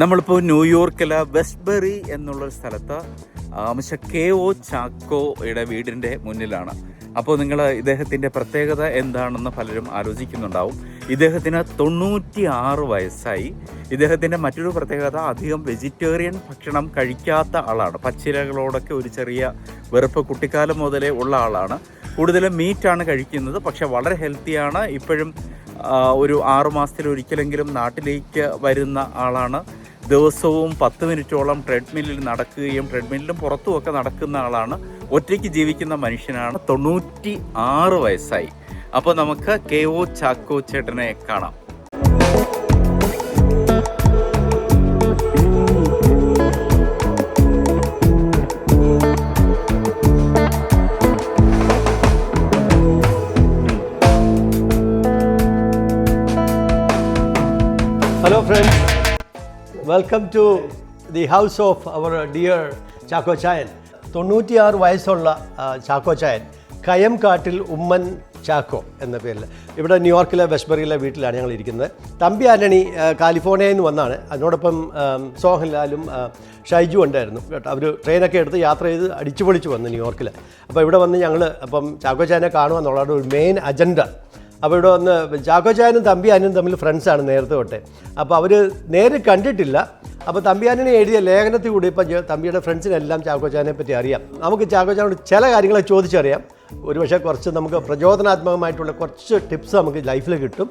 നമ്മളിപ്പോൾ ന്യൂയോർക്കിലെ വെസ്റ്റ്ബെറി എന്നുള്ള സ്ഥലത്ത് മിസ്റ്റർ കെ ഒ ചാക്കോയുടെ വീടിന്റെ മുന്നിലാണ്. അപ്പോൾ നിങ്ങൾ ഇദ്ദേഹത്തിന്റെ പ്രത്യേകത എന്താണെന്ന് പലരും ആലോചിക്കുന്നുണ്ടാവും. ഇദ്ദേഹത്തിന് തൊണ്ണൂറ്റി ആറ് വയസ്സായി. ഇദ്ദേഹത്തിന്റെ മറ്റൊരു പ്രത്യേകത അധികം വെജിറ്റേറിയൻ ഭക്ഷണം കഴിക്കാത്ത ആളാണ്. പച്ചിലകളോടൊക്കെ ഒരു ചെറിയ വെറുപ്പ് കുട്ടിക്കാലം മുതലേ ഉള്ള ആളാണ്. കൂടുതലും മീറ്റാണ് കഴിക്കുന്നത് പക്ഷെ വളരെ ഹെൽത്തിയാണ്. ഇപ്പോഴും ഒരു ആറുമാസത്തിൽ ഒരിക്കലെങ്കിലും നാട്ടിലേക്ക് വരുന്ന ആളാണ്. ദിവസവും പത്ത് മിനിറ്റോളം ട്രെഡ്മില്ലിൽ നടക്കുകയും ട്രെഡ്മില്ലിലും പുറത്തുമൊക്കെ നടക്കുന്ന ആളാണ്. ഒറ്റയ്ക്ക് ജീവിക്കുന്ന മനുഷ്യനാണ്. തൊണ്ണൂറ്റി ആറ് വയസ്സായി. അപ്പോൾ നമുക്ക് കെ ഒ ചാക്കോ ചേട്ടനെ കാണാം. Hello friends. Welcome to the house of our dear Chacko ചായൻ തൊണ്ണൂറ്റിയാറ് വയസ്സുള്ള ചാക്കോച്ചായൻ ചാക്കോ ചായൻ കയം കാട്ടിൽ ഉമ്മൻ ചാക്കോ എന്ന പേരിൽ ഇവിടെ ന്യൂയോർക്കിലെ വെസ്ബറിയിലെ വീട്ടിലാണ് ഞങ്ങൾ ഇരിക്കുന്നത്. തമ്പി ആന്റണി കാലിഫോർണിയയിൽ നിന്ന് വന്നാണ്. അതിനോടൊപ്പം സോഹൻലാലും ഷൈജു ഉണ്ടായിരുന്നു. അവർ ട്രെയിനൊക്കെ എടുത്ത് യാത്ര ചെയ്ത് അടിച്ചുപൊളിച്ച് വന്നു ന്യൂയോർക്കിൽ അപ്പോൾ ഇവിടെ വന്ന് ഞങ്ങൾ അപ്പം ചാക്കോ ചായനെ കാണുക എന്നുള്ളതാണ് ഒരു മെയിൻ അജണ്ട അപ്പോൾ ഇവിടെ വന്ന് ചാക്കോച്ചായനും തമ്പിയാനും തമ്മിൽ ഫ്രണ്ട്സാണ് നേരത്തെ തൊട്ടേ. അപ്പോൾ അവർ നേരെ കണ്ടിട്ടില്ല. അപ്പോൾ തമ്പിയാനിനെ എഴുതിയ ലേഖനത്തിൽ കൂടി ഇപ്പം തമ്പിയുടെ ഫ്രണ്ട്സിനെല്ലാം ചാക്കോച്ചാനെ പറ്റി അറിയാം. നമുക്ക് ചാക്കോച്ചാനോട് ചില കാര്യങ്ങളെ ചോദിച്ചറിയാം. ഒരുപക്ഷെ കുറച്ച് നമുക്ക് പ്രചോദനാത്മകമായിട്ടുള്ള കുറച്ച് ടിപ്സ് നമുക്ക് ലൈഫിൽ കിട്ടും.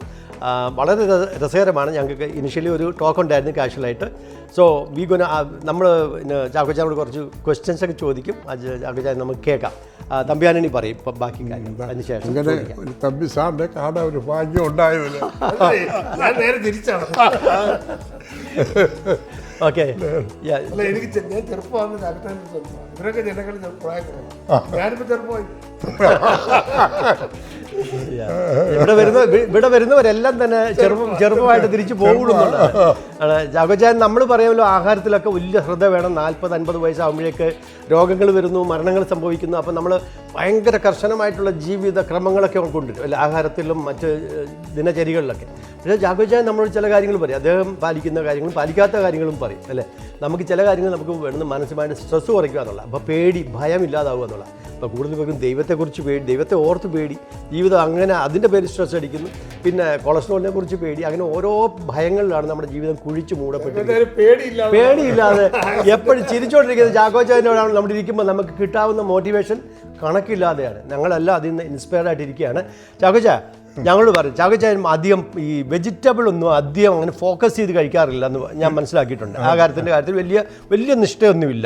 വളരെ രസകരമാണ് ഞങ്ങൾക്ക് ഇനിഷ്യലി ഒരു ടോക്ക് ഉണ്ടായിരുന്നു കാഷ്വലായിട്ട് സോ വി ഗുന നമ്മൾ ചാക്കോച്ചാനോട് കുറച്ച് ക്വസ്റ്റ്യൻസ് ഒക്കെ ചോദിക്കും. അത് ചാക്കോച്ചാൻ നമുക്ക് കേൾക്കാം. തമ്പിയാനി തമ്പിയാനണി പറയും ഇപ്പം ബാക്കി കാര്യം അതിനുശേഷം തമ്പി കാണാൻ ഒരു ഭാഗ്യം നേരെ തിരിച്ചാണ്. ഓക്കെ അല്ല എനിക്ക് ഞാൻ ചെറുപ്പമാണ് ഇവരൊക്കെ ജനങ്ങൾ പ്രായം കുറവാണ്. ഞാനിപ്പോ ചെറുപ്പമായി. ഇവിടെ വരുന്ന ഇവി- ഇവിടെ വരുന്നവരെല്ലാം തന്നെ ചെറുപ്പം ചെറുപ്പമായിട്ട് തിരിച്ചു പോകുള്ളൂ ജാഗോചാൻ നമ്മൾ പറയാമല്ലോ ആഹാരത്തിലൊക്കെ വലിയ ശ്രദ്ധ വേണം. നാൽപ്പത് അൻപത് വയസ്സാകുമ്പോഴേക്ക് രോഗങ്ങൾ വരുന്നു മരണങ്ങൾ സംഭവിക്കുന്നു. അപ്പം നമ്മൾ ഭയങ്കര കർശനമായിട്ടുള്ള ജീവിത ക്രമങ്ങളൊക്കെ കൊണ്ടുവരും അല്ലെ ആഹാരത്തിലും മറ്റ് ദിനചര്യകളിലൊക്കെ. പക്ഷേ ജാഗോചാൻ നമ്മൾ ചില കാര്യങ്ങൾ പറയും. അദ്ദേഹം പാലിക്കുന്ന കാര്യങ്ങളും പാലിക്കാത്ത കാര്യങ്ങളും പറയും. അല്ലേ? നമുക്ക് ചില കാര്യങ്ങൾ നമുക്ക് വേണമെന്ന് മാനസികമായിട്ട് സ്ട്രെസ് കുറയ്ക്കുക എന്നുള്ള അപ്പോൾ പേടി ഭയം ഇല്ലാതാവുക എന്നുള്ള അപ്പോൾ കൂടുതൽ പേർക്കും ദൈവത്തെക്കുറിച്ച് പേടി ദൈവത്തെ ഓർത്ത് പേടി. ജീവിതം അങ്ങനെ അതിന്റെ പേര് സ്ട്രെസ് അടിക്കുന്നു. പിന്നെ കൊളസ്ട്രോളിനെ കുറിച്ച് പേടി. അങ്ങനെ ഓരോ ഭയങ്ങളിലാണ് നമ്മുടെ ജീവിതം കുഴിച്ച് മൂടപ്പെട്ടത് പേടിയില്ലാതെ എപ്പോഴും ചിരിച്ചുകൊണ്ടിരിക്കുന്ന ചാക്കോച്ചായനോടാണ് നമ്മൾ ഇരിക്കുമ്പോൾ നമുക്ക് കിട്ടാവുന്ന മോട്ടിവേഷൻ കണക്കില്ലാതെയാണ്. ഞങ്ങളെല്ലാം അതിൽ നിന്ന് ഇൻസ്പയർഡ് ആയിട്ടിരിക്കുകയാണ്. ചാക്കോച്ച ഞങ്ങളോട് പറയും ചാക്കോച്ചായൻ അധികം ഈ വെജിറ്റബിൾ ഒന്നും അധികം അങ്ങനെ ഫോക്കസ് ചെയ്ത് കഴിക്കാറില്ല എന്ന് ഞാൻ മനസ്സിലാക്കിയിട്ടുണ്ട്. ആഹാരത്തിന്റെ കാര്യത്തിൽ വലിയ വലിയ നിഷ്ഠയൊന്നുമില്ല.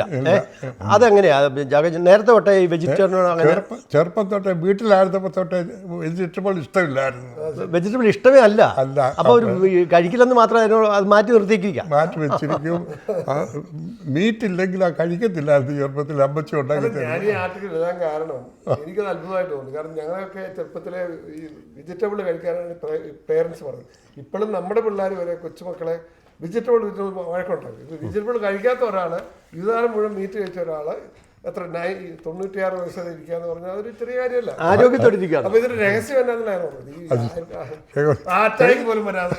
അതെങ്ങനെയാണ് അതെങ്ങനെയാ? ചാക്കോച്ച നേരത്തെ തൊട്ടേ ഈ വെജിറ്റേറിയനോട് അങ്ങനെ ചെറുപ്പം തൊട്ടേ വീട്ടിലായിരുന്നപ്പോൾ തൊട്ടേ വെജിറ്റബിൾ ഇഷ്ടമില്ലായിരുന്നു. വെജിറ്റബിൾ ഇഷ്ടമേ അല്ല. അല്ല. അപ്പോൾ ഒരു കഴിക്കില്ലെന്ന് മാത്രം അതിനോട് അത് മാറ്റി നിർത്തിയിരിക്കുക. മാറ്റി വെച്ചിരിക്കും. മീറ്റ് ഇല്ലെങ്കിൽ ആ കഴിക്കത്തില്ലായിരുന്നു ചെറുപ്പത്തിൽ അമ്മച്ചി ഉണ്ടാക്കി ഞാൻ ഈ എഴുതാൻ കാരണം എനിക്കത് അത്ഭുതമായിട്ട് തോന്നുന്നു. കാരണം ഞങ്ങളൊക്കെ ചെറുപ്പത്തിലെ ഈ വെജിറ്റബിൾ കഴിക്കാനാണ് പേരൻസ് പറഞ്ഞത്. ഇപ്പോഴും നമ്മുടെ പിള്ളേർ വരെ കൊച്ചുമക്കളെ വെജിറ്റബിൾ വെജിറ്റബിൾ വഴക്കുണ്ടാകും ഇത് വെജിറ്റബിൾ കഴിക്കാത്ത ഒരാൾ ജീവിതകാലം മുഴുവൻ മീറ്റ് കഴിച്ച ഒരാൾ എത്ര നൈ തൊണ്ണൂറ്റിയാറ് വയസ്സ് ഇരിക്കാന്ന് ഇരിക്കുക പറഞ്ഞാൽ അതൊരു ചെറിയ കാര്യമല്ല. ആരോഗ്യത്തോടെ ഇരിക്കുകയാണ് അപ്പൊ ഇതിന്റെ രഹസ്യം എന്നാണ് പറഞ്ഞത്. ഈ അറ്റാക്ക് പോലും വരാതെ?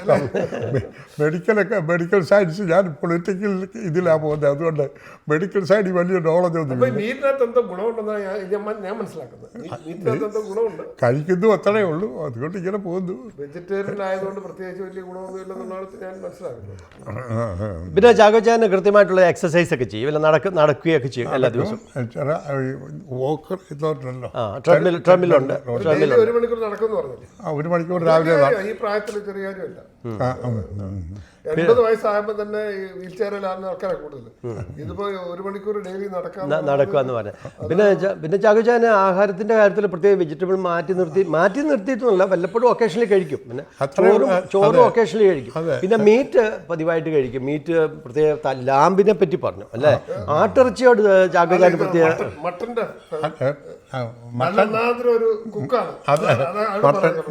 മെഡിക്കലൊക്കെ മെഡിക്കൽ സയൻസ് ഞാൻ പൊളിറ്റിക്കൽ ഇതിലാണ് പോകുന്നത്. അതുകൊണ്ട് മെഡിക്കൽ സൈഡിൽ വലിയ നോളജ് ഒന്നും ഈ മീറ്റിനകത്ത് എന്തോ ഗുണമുണ്ടെന്നാണ് ഞാൻ ഞാൻ മനസ്സിലാക്കുന്നത്. മീറ്റിനകത്ത് എന്തോ ഗുണമുണ്ട്. കഴിക്കുന്നു അത്രേ ഉള്ളൂ. അതുകൊണ്ട് ഇങ്ങനെ പോകുന്നു. വെജിറ്റേറിയൻ ആയതുകൊണ്ട് പ്രത്യേകിച്ച് വലിയ ഗുണമൊന്നും ഇല്ലെന്നുള്ളതാണ് ഞാൻ മനസ്സിലാക്കുന്നത് പിന്നെ ജാഗോജാന് കൃത്യമായിട്ടുള്ള എക്സസൈസ് ഒക്കെ ചെയ്യും. അല്ല നടക്ക നടക്കുകയൊക്കെ ചെയ്യും എല്ലാ ദിവസവും. വോക്കർ ഇതോട്ടുണ്ടല്ലോ ട്രെഡ്മിൽ ഉണ്ട്. ഡെയിലി ഒരു മണിക്കൂർ നടക്കുമെന്ന് പറഞ്ഞു ആ ഒരു മണിക്കൂർ രാവിലെ ഈ പ്രായത്തിൽ ചെറിയ കാര്യമല്ല. എൺപത് വയസ്സാകുമ്പോൾ തന്നെ വീൽ ചെയറിലാകുന്ന ആൾക്കാരെ കൂടുതൽ ഇതിപ്പോ ഒരു മണിക്കൂർ ഡെയിലി നടക്കാൻ നടക്കുക എന്ന് പറയാം. പിന്നെ പിന്നെ ചാകുചാന് ആഹാരത്തിന്റെ കാര്യത്തിൽ പ്രത്യേക വെജിറ്റബിൾ മാറ്റി നിർത്തി മാറ്റി നിർത്തിയിട്ടൊന്നുമില്ല വല്ലപ്പോഴും ഒക്കേഷനിൽ കഴിക്കും. പിന്നെ ചോറും ചോറും ഒക്കേഷനിൽ കഴിക്കും. പിന്നെ മീറ്റ് പതിവായിട്ട് കഴിക്കും. മീറ്റ് പ്രത്യേക ലാമ്പിനെ പറ്റി പറഞ്ഞു അല്ലേ? ആട്ടിറച്ചിയോട് ചാകുചാൻ പ്രത്യേക മട്ടന്റെ മട്ടൻ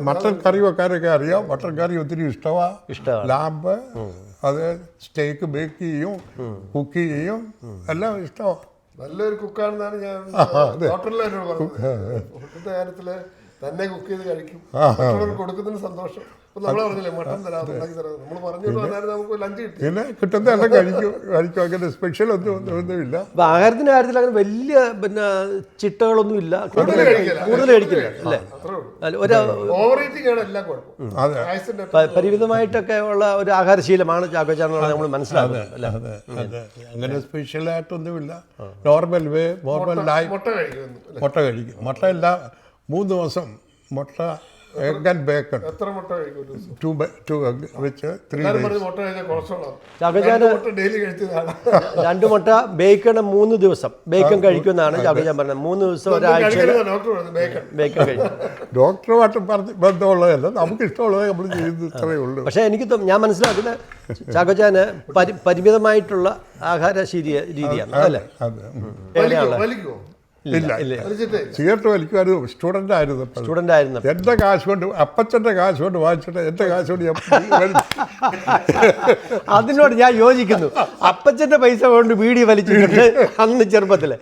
മട്ടൻ കറി വെക്കാനൊക്കെ അറിയാം. മട്ടൻ കറി ഒത്തിരി ഇഷ്ടമാ ഇഷ്ടമാണ്. ലാമ്പ് അത് സ്റ്റേക്ക് ബേക്ക് ചെയ്യും കുക്ക് ചെയ്യും എല്ലാം ഇഷ്ടമാണ്. നല്ലൊരു കുക്കാണെന്നാണ് ഞാൻ ഫുഡിന്റെ കാര്യത്തിൽ തന്നെ കുക്ക് ചെയ്ത് കഴിക്കും. കൊടുക്കുന്നതിന് സന്തോഷം. പിന്നെ? കിട്ടുന്ന എല്ലാം കഴിക്കും കഴിക്കും. അങ്ങനെ സ്പെഷ്യൽ ഒന്നും ഒന്നും ഒന്നുമില്ല. ആഹാരത്തിന്റെ കാര്യത്തിൽ അങ്ങനെ വലിയ പിന്നെ ചിട്ടകളൊന്നും ഇല്ല. കൂടുതൽ കഴിക്കില്ല. കൂടുതൽ കഴിക്കില്ല അല്ലേ? അത്രേ ഉള്ളൂ. ഒരു ഓവർ ഈറ്റിംഗ് എല്ലാം കുഴപ്പം. അതെ. വയസ്സിന്റെ പരിമിതമായിട്ടൊക്കെ ഉള്ള ഒരു ആഹാരശീലമാണ് ചാക്കോച്ചാന്നുള്ളത് നമ്മൾ മനസ്സിലാക്കുന്നത് അല്ലേ? അതെ അതെ. അങ്ങനെ സ്പെഷ്യലായിട്ടൊന്നുമില്ല നോർമൽ വേ നോർമൽ ലൈഫ് മുട്ട കഴിക്കുന്നു മുട്ട കഴിക്കും. മുട്ട എല്ലാ മൂന്ന് ദിവസം മുട്ട എഗ് ആൻഡ് ബേക്കൺ. എത്ര മുട്ട ടു ടു എഗ് വെച്ച് ത്രീ എല്ലാവരും പറഞ്ഞ് മുട്ട കഴിച്ചാൽ കൊളസ്ട്രോളാണ് ചാക്കോച്ചാന് മുട്ട ഡെയിലി കഴിച്ചതാണ്. രണ്ട് മുട്ട ബേക്കൺ മൂന്ന് ദിവസം. ബേക്കൺ കഴിക്കുമെന്നാണ് ചാക്കോച്ചാൻ പറഞ്ഞത്. മൂന്ന് ദിവസം ഒരാഴ്ച കഴിക്കരുത് ഡോക്ടർ പറഞ്ഞു ബേക്കൺ. ബേക്കൺ കഴിക്കും. ഡോക്ടറുമായിട്ട് പറഞ്ഞ് ബന്ധമുള്ളതല്ല നമുക്ക് ഇഷ്ടമുള്ളത് നമ്മൾ ചെയ്യുന്നത്രേ ഉള്ളൂ. പക്ഷേ എനിക്ക് ഞാൻ മനസ്സിലാക്കുന്ന ചാക്കോച്ചാന് പരിമിതമായിട്ടുള്ള ആഹാര ശീലിയ രീതിയാണ് അല്ലേ? അതെ ഇല്ല സിഗരറ്റ് വലിക്കുമായിരുന്നു. സ്റ്റുഡന്റ് ആയിരുന്നു സ്റ്റുഡന്റ് സ്റ്റുഡന്റ് ആയിരുന്നു എന്റെ കാശ് കൊണ്ട് അപ്പച്ചന്റെ കാശ് കൊണ്ട് വാങ്ങിച്ചിട്ട് എന്റെ കാശ് കൊണ്ട് അതിനോട് ഞാൻ യോജിക്കുന്നു. അപ്പച്ചന്റെ പൈസ കൊണ്ട് വീടി വലിച്ചിട്ട് അന്ന് ചെറുപ്പത്തിൽ.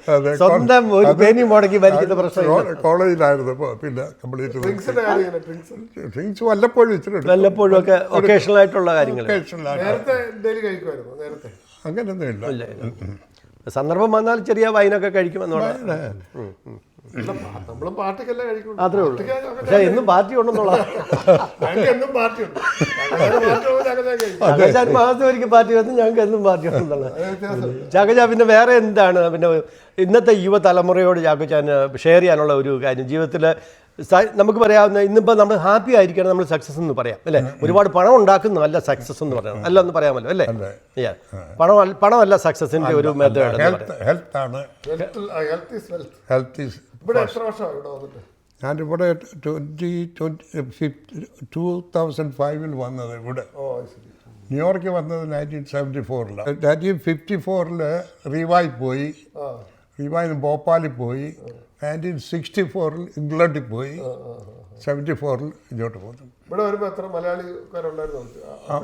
സ്വന്തം ഒരു പേനി മുടക്കി വലിക്കുന്ന പ്രശ്നം കോളേജിലായിരുന്നു പിന്നെ കംപ്ലീറ്റ് ഡ്രിങ്ക്സ് വല്ലപ്പോഴും ഇച്ചിരി വല്ലപ്പോഴും ഒക്കെ ഒക്കേഷണൽ ആയിട്ടുള്ള കാര്യങ്ങൾ നേരത്തെ ഡെയിലി കഴിക്കുമായിരുന്നു? നേരത്തെ? അങ്ങനെയൊന്നും ഇല്ല. സന്ദർഭം വന്നാൽ ചെറിയ വൈനൊക്കെ നമ്മളും പാർട്ടിക്കല്ലേ അത്രേ ഉള്ളൂ. പാർട്ടിക്ക് പക്ഷെ എന്നും പാർട്ടി പാർട്ടി കഴിക്കും. ഒരിക്കൽ വന്ന് ഞങ്ങൾക്ക് എന്നും പാർട്ടി ഉണ്ടെന്നുള്ളത് പിന്നെ വേറെ എന്താണ്? പിന്നെ ഇന്നത്തെ യുവതലമുറയോട് ചാക്കോച്ചാൻ ഷെയർ ചെയ്യാനുള്ള ഒരു കാര്യം. ജീവിതത്തിൽ നമുക്ക് പറയാവുന്ന ഇന്നിപ്പോൾ നമ്മൾ ഹാപ്പി ആയിരിക്കണം നമ്മൾ സക്സസ് എന്ന് പറയാം അല്ലേ? ഒരുപാട് പണം ഉണ്ടാക്കുന്ന അല്ല സക്സസ് എന്ന് പറയാം. അല്ല എന്ന് പറയാമല്ലോ അല്ലേ. പണം പണമല്ല സക്സസിന്റെ ഒരു മെത്തേഡ് ഇവിടെ എത്ര വർഷമാണ് ഇവിടെ വന്നിട്ട്? ഞാനിവിടെ ട്വന്റി ട്വന്റി ടു തൗസൻഡ് ഫൈവിൽ വന്നത് ഇവിടെ. ഓ അത് ശരി. ന്യൂയോർക്ക് വന്നത് നയന്റീൻ സെവന്റി ഫോറിൽ നയന്റീൻ ഫിഫ്റ്റി ഫോറിൽ റീവായി പോയി. റീവായി ഭോപ്പാലിൽ പോയി നയന്റീൻ സിക്സ്റ്റി ഫോറിൽ ഇംഗ്ലണ്ടിൽ പോയി സെവന്റി ഫോറിൽ ഇങ്ങോട്ട് പോന്നു. ഇവിടെ വരുമ്പോൾ എത്ര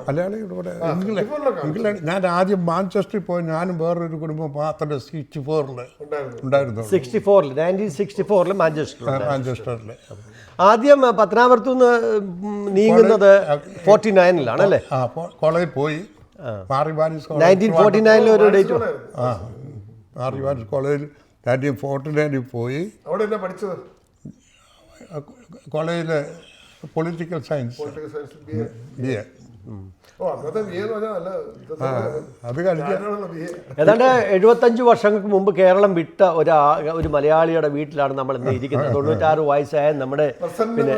മലയാളികൾ ഇവിടെ ഇംഗ്ലണ്ട് ഇംഗ്ലണ്ട്. ഞാൻ ആദ്യം മാഞ്ചസ്റ്ററിൽ പോയി ഞാനും വേറൊരു കുടുംബം മാത്രം സിക്സ്റ്റി ഫോറിൽ ഉണ്ടായിരുന്നു. സിക്സ്റ്റി ഫോറിൽ നയന്റീൻ സിക്സ്റ്റി ഫോറിൽ മാഞ്ചസ്റ്റർ മാഞ്ചസ്റ്ററിൽ ആദ്യം പത്തനാപുരത്തു നിന്ന് നീങ്ങുന്നത് ഫോർട്ടി നയനിലാണ് അല്ലേ? ആ കോളേജിൽ പോയി. നയന്റീൻ ഫോർട്ടി നയനിൽ ഒരു ഡേറ്റ് ആ. മാറിവാനിസ് കോളേജിൽ നയന്റീൻ ഫോർട്ടിനേനിൽ പോയി. അവിടെ എന്നാ പഠിച്ചത്? കോളേജിലെ political science. Political science B A. അത് ഏതാണ്ട് എഴുപത്തഞ്ച് വർഷങ്ങൾക്ക് മുമ്പ് കേരളം വിട്ട ഒരു ഒരു മലയാളിയുടെ വീട്ടിലാണ് നമ്മൾ ഇന്ന് ഇരിക്കുന്നത്. തൊണ്ണൂറ്റാറ് വയസ്സായ നമ്മുടെ പിന്നെ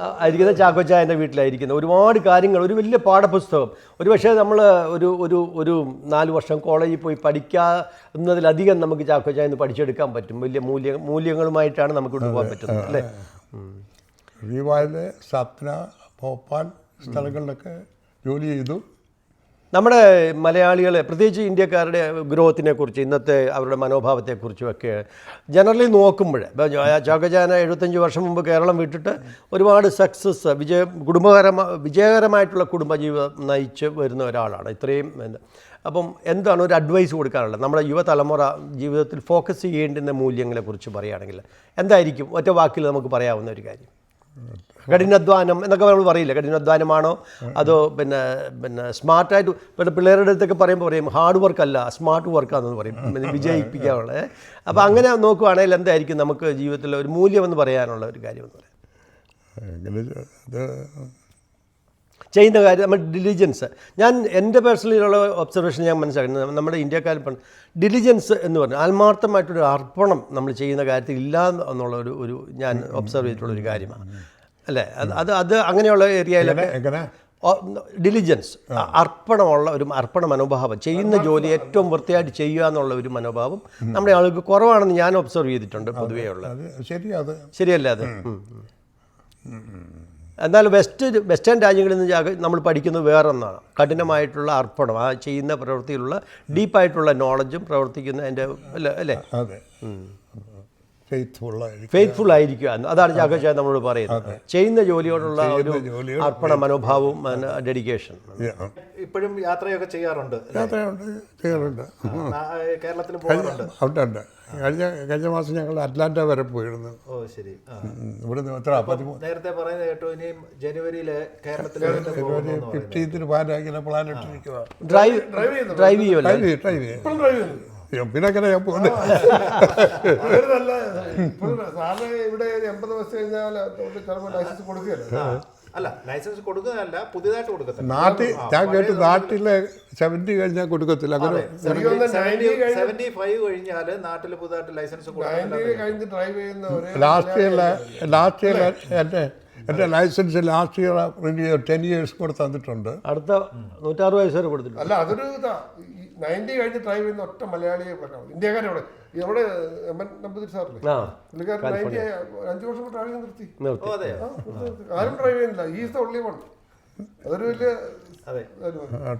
ആ, ഇരിക്കുന്ന ചാക്കോച്ചായന്റെ വീട്ടിലായിരിക്കുന്നത് ഒരുപാട് കാര്യങ്ങൾ ഒരു വലിയ പാഠപുസ്തകം. ഒരു പക്ഷേ നമ്മൾ ഒരു ഒരു ഒരു നാല് വർഷം കോളേജിൽ പോയി പഠിക്കാവുന്നതിലധികം നമുക്ക് ചാക്കോച്ചായ പഠിച്ചെടുക്കാൻ പറ്റും. വലിയ മൂല്യ മൂല്യങ്ങളുമായിട്ടാണ് നമുക്ക് കൊണ്ടുപോകാൻ പറ്റുന്നത് അല്ലേ? റീവായിലെ ഭോപ്പാൽ സ്ഥലങ്ങളിലൊക്കെ ജോലി ചെയ്തു. നമ്മുടെ മലയാളികളെ പ്രത്യേകിച്ച് ഇന്ത്യക്കാരുടെ ഗ്രോത്തിനെ കുറിച്ച് ഇന്നത്തെ അവരുടെ മനോഭാവത്തെക്കുറിച്ചുമൊക്കെ ജനറലി നോക്കുമ്പോൾ ചോക്കജാന എഴുപത്തഞ്ച് വർഷം മുമ്പ് കേരളം വിട്ടിട്ട് ഒരുപാട് സക്സസ് വിജയ കുടുംബകരമ വിജയകരമായിട്ടുള്ള കുടുംബജീവിതം നയിച്ച് വരുന്ന ഒരാളാണ്. ഇത്രയും അപ്പം എന്താണ് ഒരു അഡ്വൈസ് കൊടുക്കാനുള്ളത്? നമ്മുടെ യുവതലമുറ ജീവിതത്തിൽ ഫോക്കസ് ചെയ്യേണ്ടുന്ന മൂല്യങ്ങളെക്കുറിച്ച് പറയുകയാണെങ്കിൽ എന്തായിരിക്കും? ഒറ്റ വാക്കിൽ നമുക്ക് പറയാവുന്ന ഒരു കാര്യം. കഠിനാധ്വാനം എന്നൊക്കെ നമ്മൾ പറയില്ല? കഠിനാധ്വാനമാണോ? അതോ പിന്നെ പിന്നെ സ്മാർട്ടായിട്ട് പിന്നെ പിള്ളേരുടെ അടുത്തൊക്കെ പറയുമ്പോൾ പറയും ഹാർഡ് വർക്ക് അല്ല സ്മാർട്ട് വർക്കാണെന്ന് പറയും. വിജയിപ്പിക്കാനുള്ള. അപ്പോൾ അങ്ങനെ നോക്കുവാണെങ്കിൽ എന്തായിരിക്കും നമുക്ക് ജീവിതത്തിൽ ഒരു മൂല്യം എന്ന് പറയാനുള്ള ഒരു കാര്യം എന്ന് പറയാം. ചെയ്യുന്ന കാര്യം നമ്മൾ ഡിലിജൻസ് ഞാൻ എന്റെ പേഴ്സണലിലുള്ള ഒബ്സർവേഷൻ ഞാൻ മനസ്സിലാക്കുന്നത് നമ്മുടെ ഇന്ത്യക്കാരിൽ ഡിലിജൻസ് എന്ന് പറഞ്ഞു ആത്മാർത്ഥമായിട്ടൊരു അർപ്പണം നമ്മൾ ചെയ്യുന്ന കാര്യത്തിൽ ഇല്ല എന്നുള്ള ഒരു ഒരു ഞാൻ ഒബ്സർവ് ചെയ്തിട്ടുള്ള ഒരു കാര്യമാണ്. അല്ലേ? അത് അത് അത് അങ്ങനെയുള്ള ഏരിയയിലൊക്കെ ഡിലിജൻസ് അർപ്പണമുള്ള ഒരു അർപ്പണ മനോഭാവം. ചെയ്യുന്ന ജോലി ഏറ്റവും വൃത്തിയായിട്ട് ചെയ്യുക എന്നുള്ള ഒരു മനോഭാവം നമ്മുടെ ആളുകൾക്ക് കുറവാണെന്ന് ഞാൻ ഒബ്സർവ് ചെയ്തിട്ടുണ്ട് പൊതുവേ ഉള്ളത്. ശരിയല്ലേ അത്. എന്നാൽ വെസ്റ്റ് വെസ്റ്റേൺ രാജ്യങ്ങളിൽ നിന്ന് നമ്മൾ പഠിക്കുന്നത് വേറൊന്നാണ്. കഠിനമായിട്ടുള്ള അർപ്പണം ആ ചെയ്യുന്ന പ്രവൃത്തിയിലുള്ള ഡീപ്പായിട്ടുള്ള നോളജും പ്രവർത്തിക്കുന്ന അതിന്റെ അല്ലേ അതെ. ഫെയ്ത്ത്ഫുൾ ആയിരിക്കുക. അതാണ് ചാക്കോച്ചായ നമ്മളോട് പറയുന്നത്. ചെയ്യുന്ന ജോലിയോടുള്ള ഒരു അർപ്പണ മനോഭാവവും ഡെഡിക്കേഷൻ ഇപ്പോഴും യാത്രയൊക്കെ ചെയ്യാറുണ്ട് യാത്രയുണ്ട് ചെയ്യാറുണ്ട്. കേരളത്തിൽ പോകാറുണ്ട്. ഉണ്ട് ഉണ്ട് കഴിഞ്ഞ കഴിഞ്ഞ മാസം ഞങ്ങൾ അറ്റ്ലാന്റ വരെ പോയിരുന്നു. ഓ ശരി. ഇവിടുന്ന് എത്ര നേരത്തെ പറയുന്നത് കേട്ടോ ഇനിയും ജനുവരിയിലെ കേരളത്തിലേക്ക് പോകുന്നു ഫിഫ്റ്റീൻത്തിന് പ്ലാൻ ഇങ്ങനെ പ്ലാൻ ഇട്ടിരിക്കുക ഡ്രൈവ് ഡ്രൈവ് ഡ്രൈവ് ചെയ്യും ട്രൈ ചെയ്യും. ഡ്രൈവ് ചെയ്യുന്നു പിന്നെ അങ്ങനെ ഞാൻ പോകുന്നത് സാറിന് ഇവിടെ എൺപത് വയസ്സ് കഴിഞ്ഞാൽ ചിലപ്പോൾ ലൈസൻസ് കൊടുക്കുകയല്ലോ? അല്ല ലൈസൻസ് കൊടുക്കുന്നതല്ല പുതിയതായിട്ട് കൊടുക്കത്തില്ല. നാട്ടിൽ ഞാൻ കേട്ടു നാട്ടിലെ സെവന്റി കഴിഞ്ഞാൽ കൊടുക്കത്തില്ല. അങ്ങനെ സെവന്റി ഫൈവ് കഴിഞ്ഞാൽ നാട്ടിൽ പുതുതായിട്ട് ലൈസൻസ് കഴിഞ്ഞ് ഡ്രൈവ് ചെയ്യുന്ന ലാസ്റ്റ് ഇയർ ലാസ്റ്റ് ഇയർ എന്റെ എന്റെ licence last year renew ten years കൂടെ തന്നിട്ടുണ്ട്. അടുത്ത നൂറ്റാറ് വയസ്സ് വരെ കൊടുത്തിട്ടുണ്ട്. അല്ല അതൊരു നയന്റി കഴിഞ്ഞ് ഡ്രൈവ് ചെയ്യുന്ന ഒറ്റ മലയാളിയെ പറഞ്ഞു ഇന്ത്യക്കാരെ അവിടെ ഇവിടെ എം എൻ നമ്പൂതിരി സാറില്ലേ? പുള്ളിക്കാരൻ നയന്റി അഞ്ചു വർഷം ഡ്രൈവ് ചെയ്ത് നിർത്തി. ആരും ഡ്രൈവ് ചെയ്യുന്നില്ല. ഈസ് ദ ഒൺലി വൺ അതൊരു വലിയ.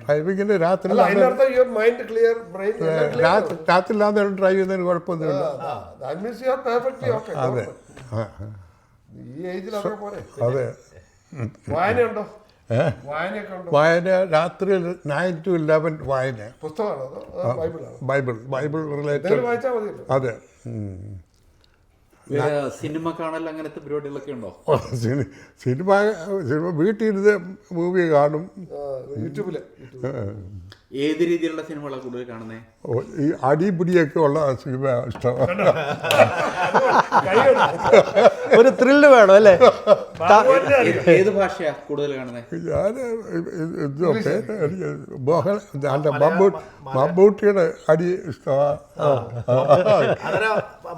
ഡ്രൈവിങ്ങിന് രാത്രി മൈൻഡ് ക്ലിയർ ബ്രെയിൻ രാത്രിയില്ലാതെ ഡ്രൈവ് ചെയ്യുന്നതിന് കുഴപ്പമൊന്നുമില്ല. That means you are perfectly okay അതെ. അതെ. വായനയുണ്ടോ? ഉണ്ടോ വായന രാത്രി നയൻ ടു ഇലവൻ വായന. Bible Bible related. അതെ. സിനിമ കാണൽ അങ്ങനത്തെ പരിപാടികളൊക്കെ ഉണ്ടോ? സിനിമ സിനിമ വീട്ടിൽ ഇരുന്ന് മൂവി കാണും യൂട്യൂബിൽ. ഏത് രീതിയിലുള്ള സിനിമകളാണ് കൂടുതൽ കാണുന്നത് ഈ അടിപിടിയൊക്കെ ഉള്ള സിനിമ ഇഷ്ടമാണ് ഒരു ത്രില്ല് വേണം അല്ലേ? ഏത് ഭാഷയാ കൂടുതൽ കാണുന്നത് ഞാൻ എന്തോ പേര് എനിക്ക് മോഹൻ എന്റെ മമ്മൂ മമ്മൂട്ടിയുടെ അടി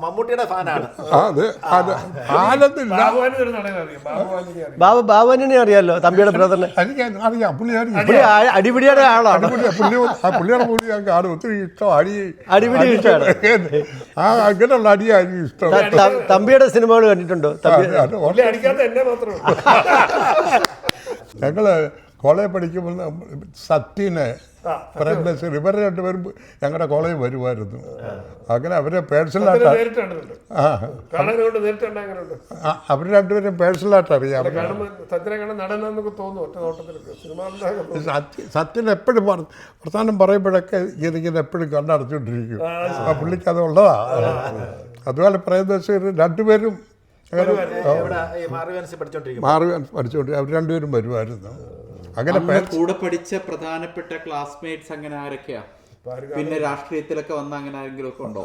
മമ്മൂട്ടിയുടെ ഫാനാണ്. അത് അത് ആനന്ദില്ല. ബാബ അറിയാലോ തമ്പിയുടെ ബ്രദറിനെ എനിക്ക് അറിയാം പുള്ളി അറിയാം അടിപിടിയുടെ ആളാണ്. പുള്ളി പുള്ളിയുടെ പുള്ളി ഞാൻ കാണും ഒത്തിരി ഇഷ്ടം. അടി അടിപിടി ഇഷ്ടമാണ്. ആ അങ്ങനെയുള്ള അടിയായിരിക്കും ഇഷ്ടം. തമ്പിയുടെ സിനിമകൾ കണ്ടിട്ടുണ്ടോ? അടിക്കാത്ത എന്നെ മാത്രമേ ഉള്ളൂ. ഞങ്ങൾ കോളേജ് പഠിക്കുമ്പോൾ സത്യനെ പ്രേംനസീർ ഇവർ രണ്ടുപേരും ഞങ്ങളുടെ കോളേജ് വരുമായിരുന്നു അങ്ങനെ അവരെ പേഴ്സണലായിട്ട് ആ അവർ രണ്ടുപേരും പേഴ്സണലായിട്ട് അറിയാം. സത്യൻ എപ്പോഴും പ്രധാനം പറയുമ്പോഴൊക്കെ ഇങ്ങനെ എപ്പോഴും കണ്ണടച്ചുകൊണ്ടിരിക്കും ആ പുള്ളിക്ക് അത് ഉള്ളതാ. അതുപോലെ പ്രേംനസീർ രണ്ടുപേരും പഠിച്ചോണ്ടിരിക്കും അവർ രണ്ടുപേരും വരുമായിരുന്നു അങ്ങനെ കൂടെ പഠിച്ച പ്രധാനപ്പെട്ട ക്ലാസ്മേറ്റ്സ് അങ്ങനെ ആരൊക്കെയാ? പിന്നെ രാഷ്ട്രീയത്തിലൊക്കെ വന്ന അങ്ങനെ ആരെങ്കിലും ഒക്കെ ഉണ്ടോ?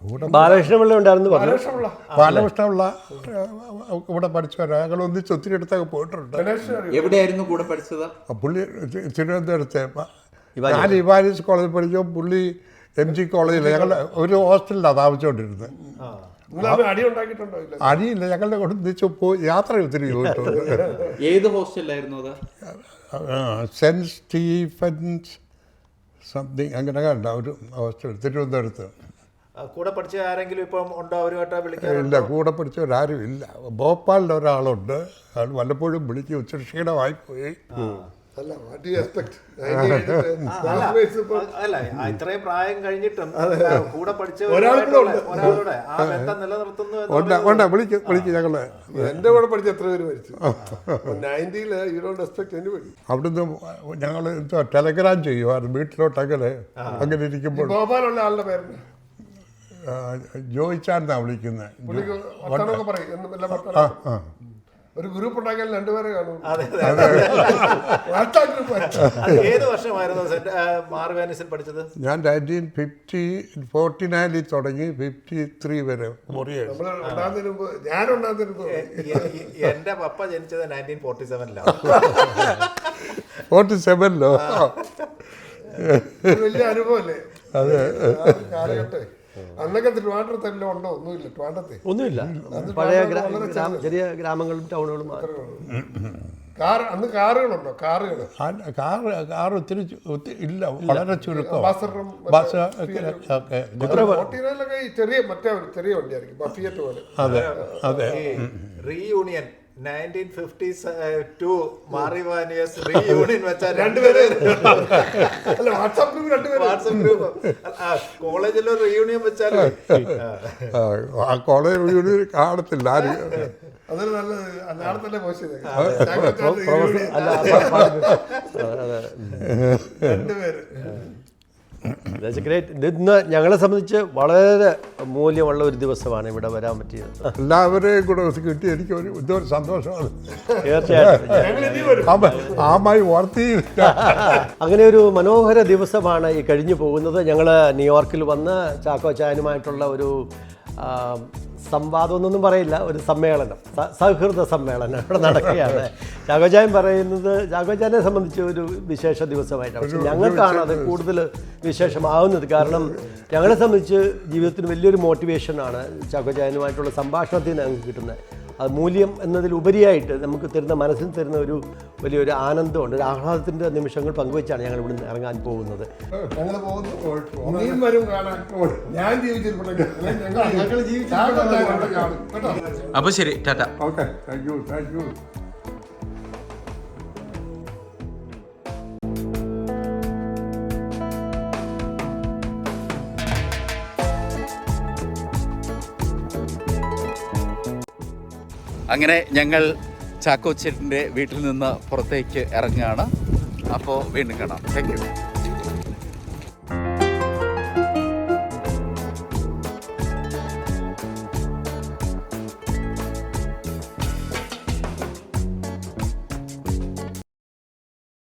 കൂടെ ബാലകൃഷ്ണപിള്ള ഉണ്ടായിരുന്നു ബാലകൃഷ്ണപിള്ള. ഇവിടെ പഠിച്ചവരാ. ഞങ്ങൾ ഒന്നിച്ച് ഒത്തിരി അടുത്തൊക്കെ പോയിട്ടുണ്ട്. എവിടെയായിരുന്നു കൂടെ പഠിച്ചത്? പുള്ളി തിരുവനന്തപുരത്തെ ഞാൻ ഇവാനിസ് കോളേജിൽ പഠിക്കുമ്പോൾ പുള്ളി എം ജി കോളേജിൽ ഞങ്ങൾ ഒരു ഹോസ്റ്റലിലാണ് താമസിച്ചുകൊണ്ടിരുന്നത് അടിയില്ല ഞങ്ങളുടെ ഒന്നിച്ച് പോയി യാത്ര ഒത്തിരി പോയിട്ടുണ്ട് ഏത് ഹോസ്റ്റലിലായിരുന്നു അത്? സെന്റ് സ്റ്റീഫൻസ് സംതിങ് അങ്ങനെ കണ്ട ഒരു ഹോസ്റ്റൽ തിരുവനന്തപുരത്ത്. കൂടെ പഠിച്ച ആരെങ്കിലും ഇപ്പം ഉണ്ടോ? അവരുമായിട്ട് വിളിക്കാൻ ഇല്ല കൂടെ പഠിച്ചവരാരും ഇല്ല. ഭോപ്പാലിൽ ഒരാളുണ്ട്. അയാൾ വല്ലപ്പോഴും വിളിച്ച് ഉച്ച ക്ഷീണമായി പോയി. അല്ല വാട്ട് യു അല്ല ഇത്രയും പ്രായം കഴിഞ്ഞിട്ടും കൂടെ പഠിച്ച. ഒരാളുടെ ആ ബന്ധം നിലനിർത്തുന്നു വിളിക്കും വിളിക്കും ഞങ്ങൾ. എന്റെ കൂടെ പഠിച്ച എത്ര പേര് മരിച്ചു? നയന്റിയിൽ യു ഡോണ്ട് എക്സ്പെക്ട് എനി പഠി അവിടുന്ന് ഞങ്ങൾ ടെലഗ്രാം ചെയ്യുമായിരുന്നു വീട്ടിലോട്ട് അങ്ങനെ അങ്ങനെ ഇരിക്കുമ്പോൾ. ഭോപ്പാലുള്ള ആളുടെ പേര് ജോയിച്ചാന്നാ വിളിക്കുന്നത് ഒരു ഗ്രൂപ്പ് ഉണ്ടാക്കിയാൽ രണ്ടുപേരെ കാണും. ഗ്രൂപ്പ് അത്. ഏത് വർഷമായിരുന്നു മാർവാനിസിൽ പഠിച്ചത്? ഞാൻ നയന്റീൻ ഫിഫ്റ്റി ഫോർട്ടി നയനിൽ തുടങ്ങി ഫിഫ്റ്റി ത്രീ വരെ ഞാൻ എന്റെ പപ്പ ജനിച്ചത് നയന്റീൻ ഫോർട്ടി സെവനിലാണ് ഫോർട്ടി സെവനിലോ വലിയ അനുഭവല്ലേ? അതെ. കാലഘട്ടേ. അന്നൊക്കെ ട്രിവാൻഡ്രത്തെല്ലാം ഉണ്ടോ? ഒന്നുമില്ല ട്രിവാൻഡ്രത്തെ. ഒന്നുമില്ല. പഴയ ഗ്രാമ- ചെറിയ ഗ്രാമങ്ങളും ടൗണുകളും കാർ അന്ന് കാറുകളുണ്ടോ? കാറുകൾ കാറ് കാർ ഒത്തിരി ഇല്ല വളരെ ചുരുക്കം. ബസ് ചെറിയ മറ്റേ ചെറിയ വണ്ടിയായിരിക്കും ബഫിയറ്റ് പോലെ. അതെ അതെ. Reunion. Nineteen fifty two Mar Ivanios reunion വെച്ചാൽ രണ്ടുപേര്. അല്ല വാട്സാപ്പ് ഗ്രൂപ്പ് രണ്ടുപേര്. വാട്സപ്പ് ഗ്രൂപ്പ് കോളേജിലോ റീയൂണിയൻ വെച്ചാൽ ആ, കോളേജ് റീയൂണിയൻ കാണത്തില്ല. അതൊരു നല്ല നാളെ തന്നെ പോസ്റ്റ് രണ്ടുപേര്. ഇന്ന് ഞങ്ങളെ സംബന്ധിച്ച് വളരെ മൂല്യമുള്ള ഒരു ദിവസമാണ് ഇവിടെ വരാൻ പറ്റിയത്. എല്ലാവരെയും കൂടെ കിട്ടി. എനിക്ക് ഒരു ഇതൊരു സന്തോഷമാണ്. തീർച്ചയായിട്ടും. ആമായി ഓർത്തി അങ്ങനെ ഒരു മനോഹര ദിവസമാണ് ഈ കഴിഞ്ഞു പോകുന്നത്. ഞങ്ങൾ ന്യൂയോർക്കിൽ വന്ന് ചാക്കോ ചായനുമായിട്ടുള്ള ഒരു സംവാദമൊന്നും പറയില്ല ഒരു സമ്മേളനം സൗഹൃദ സമ്മേളനം ഇവിടെ നടക്കുകയാണ്. ചാക്കോ പറയുന്നത് ചാക്കോ ചായനെ സംബന്ധിച്ച് ഒരു വിശേഷ ദിവസമായിട്ടാണ്. പക്ഷെ ഞങ്ങൾക്കാണ് അത് കൂടുതൽ വിശേഷമാവുന്നത്. കാരണം ഞങ്ങളെ സംബന്ധിച്ച് ജീവിതത്തിന് വലിയൊരു മോട്ടിവേഷനാണ് ചാക്കോ ചായനുമായിട്ടുള്ള സംഭാഷണത്തിൽ നിന്ന് ഞങ്ങൾക്ക് കിട്ടുന്നത്. അത് മൂല്യം എന്നതിലുപരിയായിട്ട് നമുക്ക് തരുന്ന മനസ്സിന് തരുന്ന ഒരു വലിയൊരു ആനന്ദമുണ്ട്. ഒരു ആഹ്ലാദത്തിന്റെ നിമിഷങ്ങൾ പങ്കുവെച്ചാണ് ഞങ്ങൾ ഇവിടുന്ന് ഇറങ്ങാൻ പോകുന്നത്. ഞങ്ങൾ പോകുന്നു. ഇനിയും വരും കാണാൻ. ഞാൻ അപ്പോൾ ശരി tata. Okay thank you thank you. അങ്ങനെ ഞങ്ങൾ ചാക്കോച്ചേട്ടന്റെ വീട്ടിൽ നിന്ന് പുറത്തേക്ക് ഇറങ്ങുകയാണ്. അപ്പോൾ വീണ്ടും കാണാം. താങ്ക്